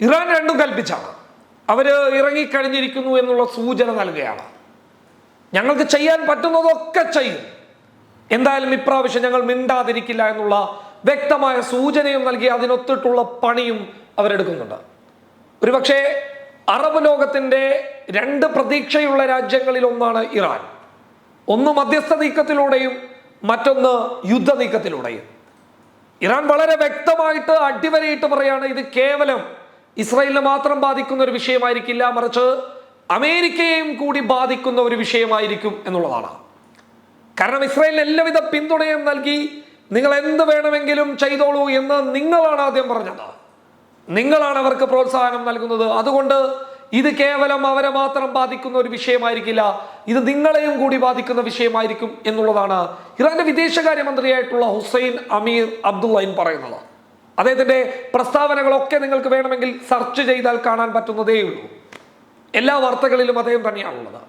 Iran രണ്ടും കൽപ്പിച്ചാണ്. അവർ ഇറങ്ങിക്കഴിഞ്ഞിരിക്കുന്നു എന്നുള്ള സൂചന നൽകുകയാണ്. ഞങ്ങൾക്ക് ചെയ്യാൻ പറ്റുന്നതൊക്കെ ചെയ്യും. എന്തായാലും ഇപ്രാവശ്യം ഞങ്ങൾ മിണ്ടാതിരിക്കില്ല എന്നുള്ള വ്യക്തമായ സൂചനയും നൽകി അതിനൊത്തിട്ടുള്ള പണിയും അവരെടുക്കുന്നുണ്ട്. ഒരുപക്ഷെ അറബ് ലോകത്തിന്റെ രണ്ട് പ്രതീക്ഷയുള്ള രാജ്യങ്ങളിൽ ഒന്നാണ് ഇറാൻ. ഒന്ന് മധ്യസ്ഥ നീക്കത്തിലൂടെയും മറ്റൊന്ന് യുദ്ധ നീക്കത്തിലൂടെയും. ഇറാൻ വളരെ വ്യക്തമായിട്ട് അടിവരയിട്ട് പറയാണ് ഇത് കേവലം ഇസ്രായേലിനെ മാത്രം ബാധിക്കുന്ന ഒരു വിഷയമായിരിക്കില്ല മറിച്ച് അമേരിക്കയെയും കൂടി ബാധിക്കുന്ന ഒരു വിഷയമായിരിക്കും എന്നുള്ളതാണ്. കാരണം ഇസ്രായേലിന് എല്ലാവിധ പിന്തുണയും നൽകി നിങ്ങൾ എന്ത് വേണമെങ്കിലും ചെയ്തോളൂ എന്ന് നിങ്ങളാണ് ആദ്യം പറഞ്ഞത്. നിങ്ങളാണ് അവർക്ക് പ്രോത്സാഹനം നൽകുന്നത്. അതുകൊണ്ട് ഇത് കേവലം അവരെ മാത്രം ബാധിക്കുന്ന ഒരു വിഷയമായിരിക്കില്ല ഇത് നിങ്ങളെയും കൂടി ബാധിക്കുന്ന വിഷയമായിരിക്കും എന്നുള്ളതാണ് ഇറാന്റെ വിദേശകാര്യമന്ത്രിയായിട്ടുള്ള ഹുസൈൻ അമീർ അബ്ദുള്ളൈൻ പറയുന്നത്. അദ്ദേഹത്തിന്റെ പ്രസ്താവനകളൊക്കെ നിങ്ങൾക്ക് വേണമെങ്കിൽ സെർച്ച് ചെയ്താൽ കാണാൻ പറ്റുന്നതേ ഉള്ളൂ. എല്ലാ വാർത്തകളിലും അദ്ദേഹം തന്നെയാണുള്ളത്.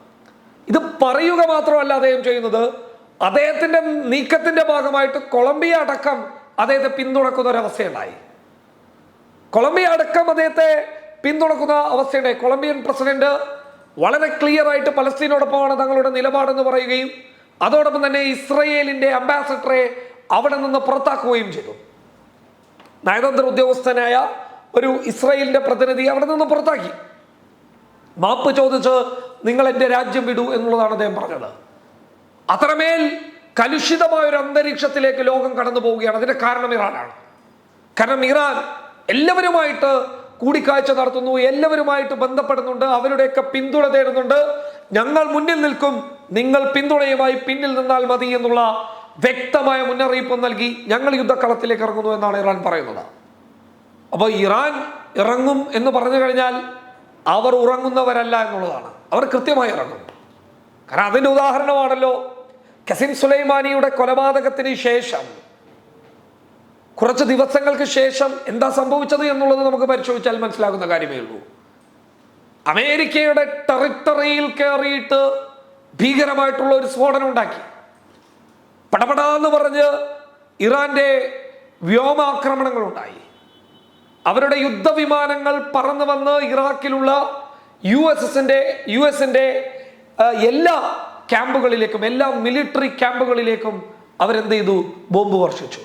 ഇത് പറയുക മാത്രമല്ല അദ്ദേഹം ചെയ്യുന്നത് അദ്ദേഹത്തിന്റെ നീക്കത്തിന്റെ ഭാഗമായിട്ട് കൊളംബിയ അടക്കം അദ്ദേഹത്തെ പിന്തുണക്കുന്ന ഒരവസ്ഥയുണ്ടായി. കൊളംബിയ അടക്കം അദ്ദേഹത്തെ പിന്തുണക്കുന്ന അവസ്ഥയുണ്ടായി. കൊളംബിയൻ പ്രസിഡന്റ് വളരെ ക്ലിയർ ആയിട്ട് പലസ്തീനോടൊപ്പമാണ് തങ്ങളുടെ നിലപാടെന്ന് പറയുകയും അതോടൊപ്പം തന്നെ ഇസ്രയേലിന്റെ അംബാസഡറെ അവിടെ നിന്ന് പുറത്താക്കുകയും ചെയ്തു. നയതന്ത്ര ഉദ്യോഗസ്ഥനായ ഒരു ഇസ്രയേലിന്റെ പ്രതിനിധി അവിടെ നിന്ന് പുറത്താക്കി. മാപ്പ് ചോദിച്ച് നിങ്ങൾ എന്റെ രാജ്യം വിടൂ എന്നുള്ളതാണ് അദ്ദേഹം പറഞ്ഞത്. അത്രമേൽ കലുഷിതമായ ഒരു അന്തരീക്ഷത്തിലേക്ക് ലോകം കടന്നു പോവുകയാണ്. അതിന്റെ കാരണം ഇറാനാണ്. കാരണം ഇറാൻ എല്ലാവരുമായിട്ട് കൂടിക്കാഴ്ച നടത്തുന്നു എല്ലാവരുമായിട്ട് ബന്ധപ്പെടുന്നുണ്ട് അവരുടെയൊക്കെ പിന്തുണ തേടുന്നുണ്ട്. ഞങ്ങൾ മുന്നിൽ നിൽക്കും നിങ്ങൾ പിന്തുണയുമായി പിന്നിൽ നിന്നാൽ മതി എന്നുള്ള വ്യക്തമായ മുന്നറിയിപ്പ് നൽകി ഞങ്ങൾ യുദ്ധക്കളത്തിലേക്ക് ഇറങ്ങുന്നു എന്നാണ് ഇറാൻ പറയുന്നത്. അപ്പോൾ ഇറാൻ ഇറങ്ങും എന്ന് പറഞ്ഞു കഴിഞ്ഞാൽ അവർ ഉറങ്ങുന്നവരല്ല എന്നുള്ളതാണ്. അവർ കൃത്യമായി ഇറങ്ങും. കാരണം അതിന്റെ ഉദാഹരണമാണല്ലോ കസിം സുലൈമാനിയുടെ കൊലപാതകത്തിന് ശേഷം കുറച്ച് ദിവസങ്ങൾക്ക് ശേഷം എന്താ സംഭവിച്ചത് എന്നുള്ളത് നമുക്ക് പരിശോധിച്ചാൽ മനസ്സിലാകുന്ന കാര്യമേ ഉള്ളൂ. അമേരിക്കയുടെ ടെറിട്ടറിയിൽ കയറിയിട്ട് ഭീകരമായിട്ടുള്ള ഒരു സ്ഫോടനം ഉണ്ടാക്കി. പടപടാന്ന് പറഞ്ഞ് ഇറാന്റെ വ്യോമാക്രമണങ്ങൾ ഉണ്ടായി അവരുടെ യുദ്ധവിമാനങ്ങൾ പറന്നു വന്ന് ഇറാഖിലുള്ള യു എസ് എസിന്റെ യു എസിന്റെ എല്ലാ ക്യാമ്പുകളിലേക്കും എല്ലാ മിലിറ്ററി ക്യാമ്പുകളിലേക്കും അവരെന്ത് ചെയ്തു? ബോംബ് വർഷിച്ചു.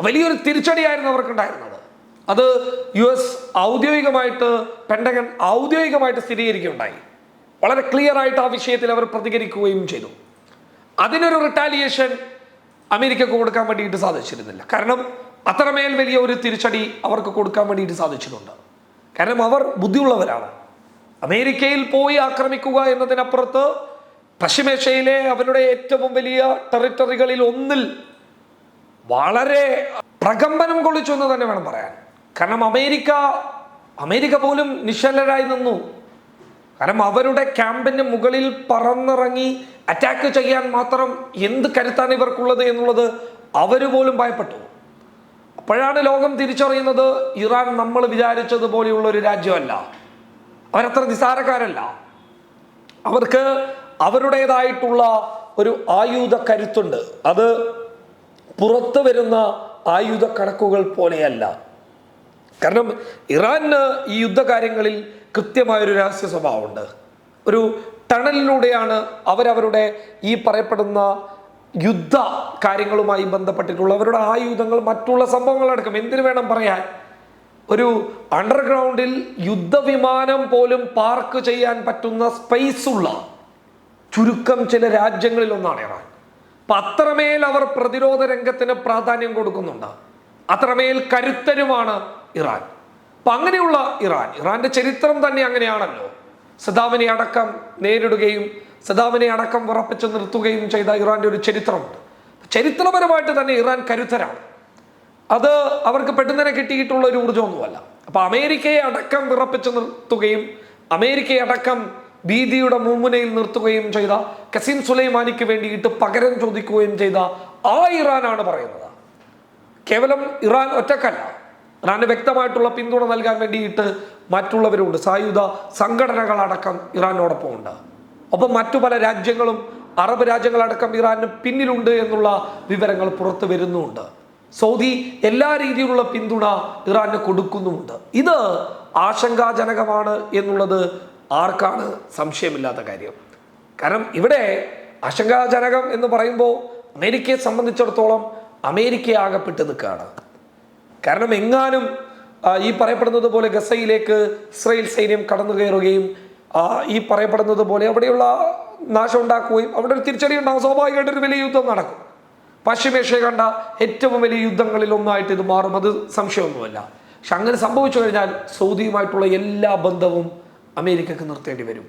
വലിയൊരു തിരിച്ചടിയായിരുന്നു അവർക്കുണ്ടായിരുന്നത്. അത് യു എസ് ഔദ്യോഗികമായിട്ട് പെൻഡഗൺ ഔദ്യോഗികമായിട്ട് സ്ഥിരീകരിക്കുകയുണ്ടായി. വളരെ ക്ലിയർ ആയിട്ട് ആ വിഷയത്തിൽ അവർ പ്രതികരിക്കുകയും ചെയ്തു. അതിനൊരു റിട്ടാലിയേഷൻ അമേരിക്കക്ക് കൊടുക്കാൻ വേണ്ടിയിട്ട് സാധിച്ചിരുന്നില്ല. കാരണം അത്രമേൽ വലിയ ഒരു തിരിച്ചടി അവർക്ക് കൊടുക്കാൻ വേണ്ടിയിട്ട് സാധിച്ചിട്ടുണ്ട്. കാരണം അവർ ബുദ്ധിയുള്ളവരാണ്. അമേരിക്കയിൽ പോയി ആക്രമിക്കുക എന്നതിനപ്പുറത്ത് പശ്ചിമേഷ്യയിലെ അവരുടെ ഏറ്റവും വലിയ ടെറിട്ടറികളിൽ ഒന്നിൽ വളരെ പ്രകമ്പനം കൊള്ളിച്ചു എന്ന് തന്നെ വേണം പറയാൻ. കാരണം അമേരിക്ക അമേരിക്ക പോലും നിശ്ചലരായി നിന്നു. കാരണം അവരുടെ ക്യാമ്പിന് മുകളിൽ പറന്നിറങ്ങി അറ്റാക്ക് ചെയ്യാൻ മാത്രം എന്ത് കരുത്താണ് ഇവർക്കുള്ളത് എന്നുള്ളത് അവർ പോലും ഭയപ്പെട്ടു. അപ്പോഴാണ് ലോകം തിരിച്ചറിയുന്നത് ഇറാൻ നമ്മൾ വിചാരിച്ചതുപോലെയുള്ള ഒരു രാജ്യമല്ല. അവരത്ര നിസാരക്കാരല്ല. അവർക്ക് അവരുടേതായിട്ടുള്ള ഒരു ആയുധ കരുത്തുണ്ട്. അത് പുറത്തു വരുന്ന ആയുധ കണക്കുകൾ പോലെയല്ല. കാരണം ഇറാന് ഈ യുദ്ധകാര്യങ്ങളിൽ കൃത്യമായൊരു രഹസ്യ സ്വഭാവമുണ്ട്. ഒരു ടണലിലൂടെയാണ് അവരവരുടെ ഈ പറയപ്പെടുന്ന യുദ്ധ കാര്യങ്ങളുമായി ബന്ധപ്പെട്ടിട്ടുള്ള അവരുടെ ആയുധങ്ങൾ മറ്റുള്ള സംഭവങ്ങളടക്കം എന്തിനു വേണം പറയാൻ? ഒരു അണ്ടർഗ്രൗണ്ടിൽ യുദ്ധവിമാനം പോലും പാർക്ക് ചെയ്യാൻ പറ്റുന്ന സ്പേസ് ഉള്ള ചുരുക്കം ചില രാജ്യങ്ങളിൽ ഒന്നാണ് ഇറാൻ. അപ്പൊ അത്രമേൽ അവർ പ്രതിരോധ രംഗത്തിന് പ്രാധാന്യം കൊടുക്കുന്നുണ്ട്. അത്രമേൽ കരുത്തരുമാണ് ഇറാൻ. അപ്പൊ അങ്ങനെയുള്ള ഇറാൻ ഇറാന്റെ ചരിത്രം തന്നെ അങ്ങനെയാണല്ലോ. സദാമിനെ അടക്കം നേരിടുകയും സദാമിനെ അടക്കം ഉറപ്പിച്ചു നിർത്തുകയും ചെയ്ത ഇറാന്റെ ഒരു ചരിത്രമുണ്ട്. ചരിത്രപരമായിട്ട് തന്നെ ഇറാൻ കരുത്തരാണ്. അത് അവർക്ക് പെട്ടെന്ന് കിട്ടിയിട്ടുള്ള ഒരു ഊർജമൊന്നുമല്ല. അപ്പൊ അമേരിക്കയെ അടക്കം വിറപ്പിച്ചു നിർത്തുകയും അമേരിക്കയെ അടക്കം ഭീതിയുടെ മുമ്മുനയിൽ നിർത്തുകയും ചെയ്ത കസീം സുലൈമാനിക്ക് വേണ്ടിയിട്ട് പകരം ചോദിക്കുകയും ചെയ്ത ആ ഇറാനാണ് പറയുന്നത്. കേവലം ഇറാൻ ഒറ്റക്കല്ല. ഇറാന് വ്യക്തമായിട്ടുള്ള പിന്തുണ നൽകാൻ വേണ്ടിയിട്ട് മറ്റുള്ളവരുണ്ട്. സായുധ സംഘടനകളടക്കം ഇറാനോടൊപ്പം ഉണ്ട് ഒപ്പം മറ്റു പല രാജ്യങ്ങളും അറബ് രാജ്യങ്ങളടക്കം ഇറാന് പിന്നിലുണ്ട് എന്നുള്ള വിവരങ്ങൾ പുറത്തു വരുന്നുമുണ്ട് സൗദി എല്ലാ രീതിയിലുള്ള പിന്തുണ ഇറാന് കൊടുക്കുന്നുമുണ്ട്. ഇത് ആശങ്കാജനകമാണ് എന്നുള്ളത് ആർക്കാണ് സംശയമില്ലാത്ത കാര്യം. കാരണം ഇവിടെ ആശങ്കാജനകം എന്ന് പറയുമ്പോൾ അമേരിക്കയെ സംബന്ധിച്ചിടത്തോളം അമേരിക്ക ആകപ്പെട്ട് നിൽക്കുകയാണ്. കാരണം എങ്ങാനും ഈ പറയപ്പെടുന്നത് പോലെ ഗസയിലേക്ക് ഇസ്രയേൽ സൈന്യം കടന്നു കയറുകയും ഈ പറയപ്പെടുന്നത് പോലെ അവിടെയുള്ള നാശം ഉണ്ടാക്കുകയും അവിടെ ഒരു തിരിച്ചടി ഉണ്ടാകും. സ്വാഭാവികമായിട്ട് ഒരു വലിയ യുദ്ധം നടക്കും. പശ്ചിമേഷ്യ കണ്ട ഏറ്റവും വലിയ യുദ്ധങ്ങളിൽ ഒന്നായിട്ട് ഇത് മാറും. അത് സംശയമൊന്നുമല്ല. പക്ഷെ അങ്ങനെ സംഭവിച്ചു കഴിഞ്ഞാൽ സൗദിയുമായിട്ടുള്ള എല്ലാ ബന്ധവും അമേരിക്കക്ക് നിർത്തേണ്ടി വരും.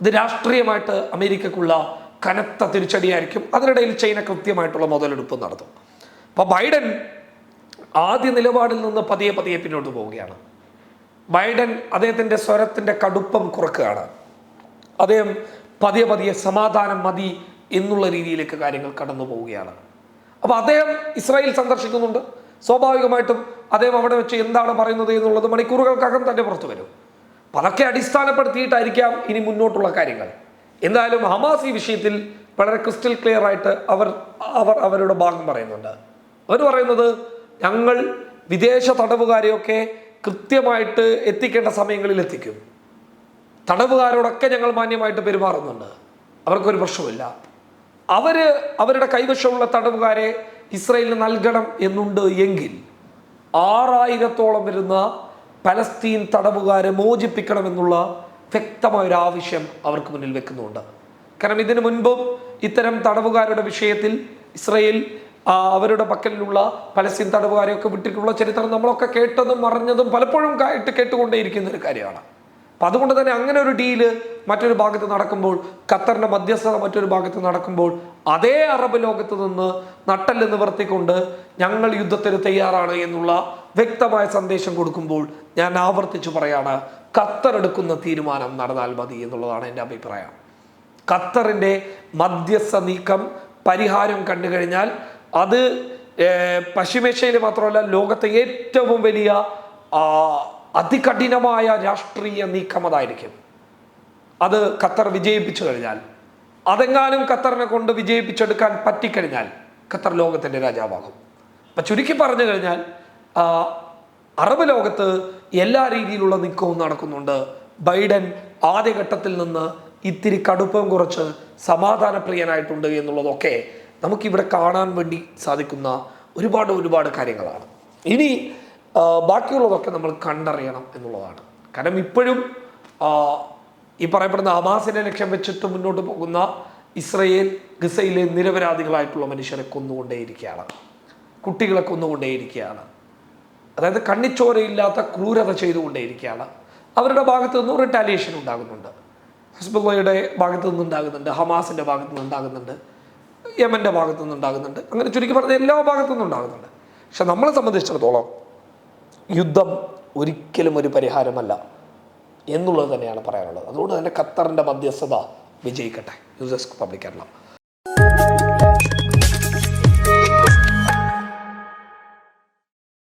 ഇത് രാഷ്ട്രീയമായിട്ട് അമേരിക്കക്കുള്ള കനത്ത തിരിച്ചടിയായിരിക്കും. അതിനിടയിൽ ചൈന കൃത്യമായിട്ടുള്ള മുതലെടുപ്പ് നടത്തും. അപ്പോൾ ബൈഡൻ ആദ്യ നിലപാടിൽ നിന്ന് പതിയെ പതിയെ പിന്നോട്ട് പോവുകയാണ്. ബൈഡൻ അദ്ദേഹത്തിന്റെ സ്വരത്തിന്റെ കടുപ്പം കുറക്കുകയാണ്. അദ്ദേഹം പതിയെ പതിയെ സമാധാനം മതി എന്നുള്ള രീതിയിലേക്ക് കാര്യങ്ങൾ കടന്നു പോവുകയാണ്. അപ്പോൾ അദ്ദേഹം ഇസ്രായേൽ സന്ദർശിക്കുന്നുണ്ട്. സ്വാഭാവികമായിട്ടും അദ്ദേഹം അവിടെ വെച്ച് എന്താണ് പറയുന്നത് എന്നുള്ളത് മണിക്കൂറുകൾക്കകം തന്നെ പുറത്തു വരും. അപ്പം അതൊക്കെ അടിസ്ഥാനപ്പെടുത്തിയിട്ടായിരിക്കാം ഇനി മുന്നോട്ടുള്ള കാര്യങ്ങൾ. എന്തായാലും ഹമാസ് ഈ വിഷയത്തിൽ വളരെ ക്രിസ്റ്റൽ ക്ലിയർ ആയിട്ട് അവർ അവർ അവരുടെ ഭാഗം പറയുന്നുണ്ട്. അവർ പറയുന്നത് ഞങ്ങൾ വിദേശ തടവുകാരെയൊക്കെ കൃത്യമായിട്ട് എത്തിക്കേണ്ട സമയങ്ങളിൽ എത്തിക്കും തടവുകാരോടൊക്കെ ഞങ്ങൾ മാന്യമായിട്ട് പെരുമാറുന്നുണ്ട്. അവർക്കൊരു പ്രശ്നമില്ല അവർ അവരുടെ കൈവശമുള്ള തടവുകാരെ ഇസ്രയേലിന് നൽകണം എന്നുണ്ട് എങ്കിൽ ആറായിരത്തോളം വരുന്ന പലസ്തീൻ തടവുകാരെ മോചിപ്പിക്കണമെന്നുള്ള വ്യക്തമായ ഒരു ആവശ്യം അവർക്ക് മുന്നിൽ വെക്കുന്നുണ്ട്. കാരണം ഇതിനു മുൻപും ഇത്തരം തടവുകാരുടെ വിഷയത്തിൽ ഇസ്രയേൽ അവരുടെ പക്കലിലുള്ള പലസ്തീൻ തടവുകാരെയൊക്കെ വിട്ടിട്ടുള്ള ചരിത്രം നമ്മളൊക്കെ കേട്ടതും അറിഞ്ഞതും പലപ്പോഴും കേട്ട് കേട്ടുകൊണ്ടേയിരിക്കുന്ന ഒരു കാര്യമാണ്. അപ്പം അതുകൊണ്ട് തന്നെ അങ്ങനെ ഒരു ഡീൽ മറ്റൊരു ഭാഗത്ത് നടക്കുമ്പോൾ ഖത്തറിന്റെ മധ്യസ്ഥത മറ്റൊരു ഭാഗത്ത് നടക്കുമ്പോൾ അതേ അറബ് ലോകത്ത് നിന്ന് നട്ടൽ നിവർത്തിക്കൊണ്ട് ഞങ്ങൾ യുദ്ധത്തിന് തയ്യാറാണ് എന്നുള്ള വ്യക്തമായ സന്ദേശം കൊടുക്കുമ്പോൾ ഞാൻ ആവർത്തിച്ചു പറയാണ് ഖത്തർ എടുക്കുന്ന തീരുമാനം നടന്നാൽ മതി എന്നുള്ളതാണ് എന്റെ അഭിപ്രായം. ഖത്തറിന്റെ മധ്യസ്ഥ നീക്കം പരിഹാരം കണ്ടു കഴിഞ്ഞാൽ അത് പശ്ചിമേഷ്യയിൽ മാത്രമല്ല ലോകത്തെ ഏറ്റവും വലിയ അതികഠിനമായ രാഷ്ട്രീയ നീക്കം അതായിരിക്കും. അത് ഖത്തർ വിജയിപ്പിച്ചു കഴിഞ്ഞാൽ. അതെങ്ങാനും ഖത്തറിനെ കൊണ്ട് വിജയിപ്പിച്ചെടുക്കാൻ പറ്റിക്കഴിഞ്ഞാൽ ഖത്തർ ലോകത്തിന്റെ രാജാവാകും. അപ്പം ചുരുക്കി പറഞ്ഞു കഴിഞ്ഞാൽ അറബ് ലോകത്ത് എല്ലാ രീതിയിലുള്ള നീക്കവും നടക്കുന്നുണ്ട്. ബൈഡൻ ആദ്യഘട്ടത്തിൽ നിന്ന് ഇത്തിരി കടുപ്പം കുറച്ച് സമാധാനപ്രിയനായിട്ടുണ്ട് എന്നുള്ളതൊക്കെ നമുക്കിവിടെ കാണാൻ വേണ്ടി സാധിക്കുന്ന ഒരുപാട് ഒരുപാട് കാര്യങ്ങളാണ്. ഇനി ബാക്കിയുള്ളതൊക്കെ നമ്മൾ കണ്ടറിയണം എന്നുള്ളതാണ്. കാരണം ഇപ്പോഴും ഈ പറയപ്പെടുന്ന ഹമാസിനെ ലക്ഷ്യം വെച്ചിട്ട് മുന്നോട്ട് പോകുന്ന ഇസ്രയേൽ ഗസയിലെ നിരപരാധികളായിട്ടുള്ള മനുഷ്യരെ കൊന്നുകൊണ്ടേയിരിക്കുകയാണ്. കുട്ടികളെ കൊന്നുകൊണ്ടേയിരിക്കുകയാണ്. അതായത് കണ്ണിച്ചോരയില്ലാത്ത ക്രൂരത ചെയ്തുകൊണ്ടേയിരിക്കുകയാണ്. അവരുടെ ഭാഗത്തു നിന്നും റിട്ടാലിയേഷൻ ഉണ്ടാകുന്നുണ്ട്. ഹസ്ബുള്ളയുടെ ഭാഗത്തു നിന്നുണ്ടാകുന്നുണ്ട് ഹമാസിന്റെ ഭാഗത്തു നിന്നുണ്ടാകുന്നുണ്ട്. യമന്റെ ഭാഗത്തു നിന്നുണ്ടാകുന്നുണ്ട് അങ്ങനെ ചുരുക്കി പറഞ്ഞ എല്ലാ ഭാഗത്തു നിന്നുണ്ടാകുന്നുണ്ട് പക്ഷെ നമ്മളെ സംബന്ധിച്ചിടത്തോളം യുദ്ധം ഒരിക്കലും ഒരു പരിഹാരമല്ല എന്നുള്ളത് തന്നെയാണ് പറയാനുള്ളത്. അതുകൊണ്ട് തന്നെ ഖത്തറിന്റെ മധ്യസ്ഥത വിജയിക്കട്ടെ. News desk public Kerala.